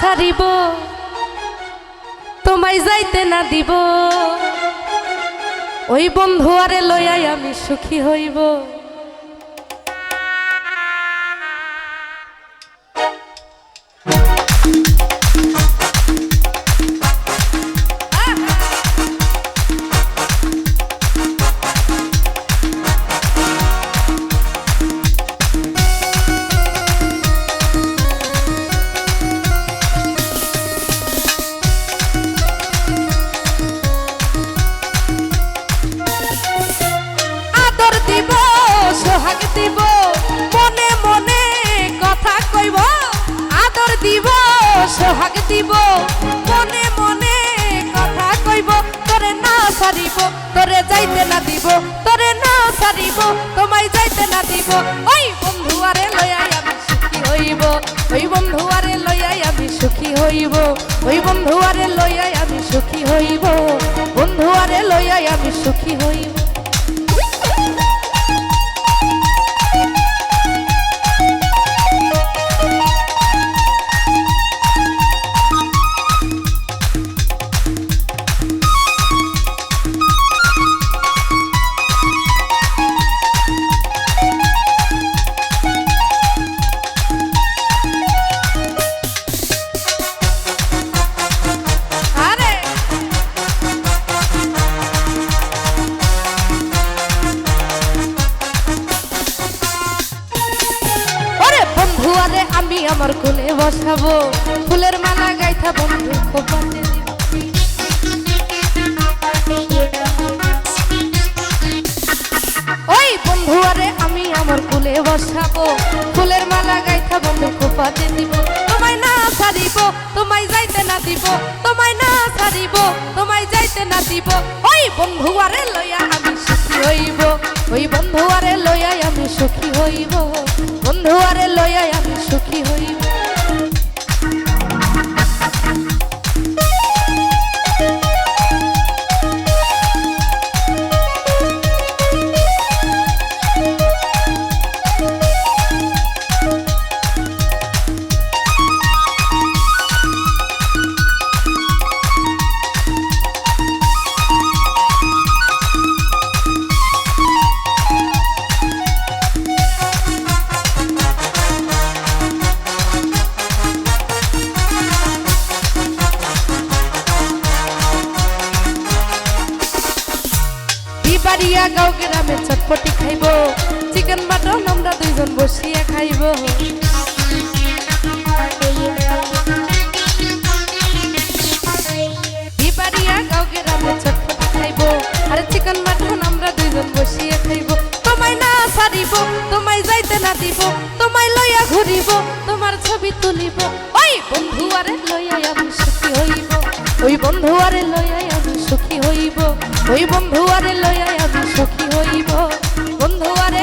ছাড়িব। তোমায় যাইতে না দিব। ওই বন্ধু আরে লইয়াই আমি সুখী হইব। দিব, সোহাগ দিব। মনে মনে কথা কইব, তোরে না সারিব তোরে যাইতে না দিব, তোরে না সারিব তোমায় যাইতে না দিব। ওই বন্ধু আরে লইয়াই আমি সুখী হইব, ওই বন্ধু আরে লইয়াই আমি সুখী হইব, ওই বন্ধু আরে লইয়াই আমি সুখী হইব, বন্ধু আরে লইয়াই আমি সুখী হইব। আমার কোলে বসাবো। ফুলের মালা গাইথা বন্ধু ওই বন্ধু আরে, আমি আমার কুলে বসাবো। ফুলের মালা গাইথা বন্ধু খোপাতে দিব। তোমায় না ছাড়িব, তোমায় যাইতে না দিব। তোমায় না ছাড়িব, তোমায় যাইতে না দিব। ওই বন্ধু আরে লইয়া আমি সুখী হইব। ওই বন্ধু আরে লইয়াই আমি সুখী হইব। বন্ধু আরে লইয়াই আমি সুখী হইব। বিবাড়িয়া গাঁও গ্রামে চটপটি খাইব। চিকেন, মাটন, আমরা দুইজন বসিয়া খাইব। চটপটি খাইব। চিকেন, মাটন, আমরা দুইজন বসিয়া খাইব। না না দিব ছবি তুলিব। ওই বন্ধু আরে লইয়া আমি সুখী হইব। ওই বন্ধু আরে লইয়া সুখী হইব। ওই বন্ধু আরে লইয়া আমি সুখী হইব। বন্ধু আরে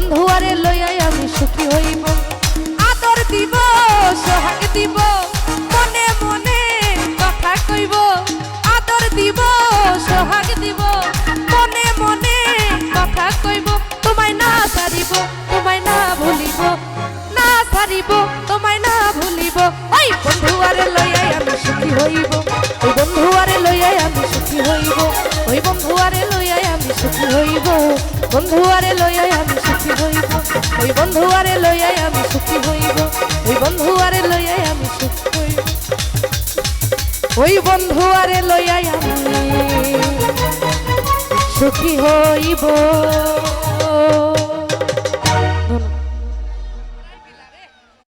বন্ধু আরে লইয়াই আমি সুখী হইব। আদর দিব, সোহাগ দিব, মনে মনে কথা কইব। আদর দিব, সোহাগ দিব, মনে মনে কথা কইব। তোমায় না সারিব তোমায় না ভুলিব, না সারিব তোমায় না ভুলিব। ওই বন্ধু আরে লইয়াই আমি সুখী হইব। ওই বন্ধু আরে লইয়াই আমি সুখী হইব। ওই বন্ধু আরে লইয়াই আমি সুখী হইব। বন্ধু আরে লইয়াই আমি সুখী হইব। ওই বন্ধু আরে লইয়াই আমি সুখী হইব। ওই বন্ধু আরে লইয়াই আমি সুখী হইব। ওই বন্ধু আরে আমি সুখী হইব।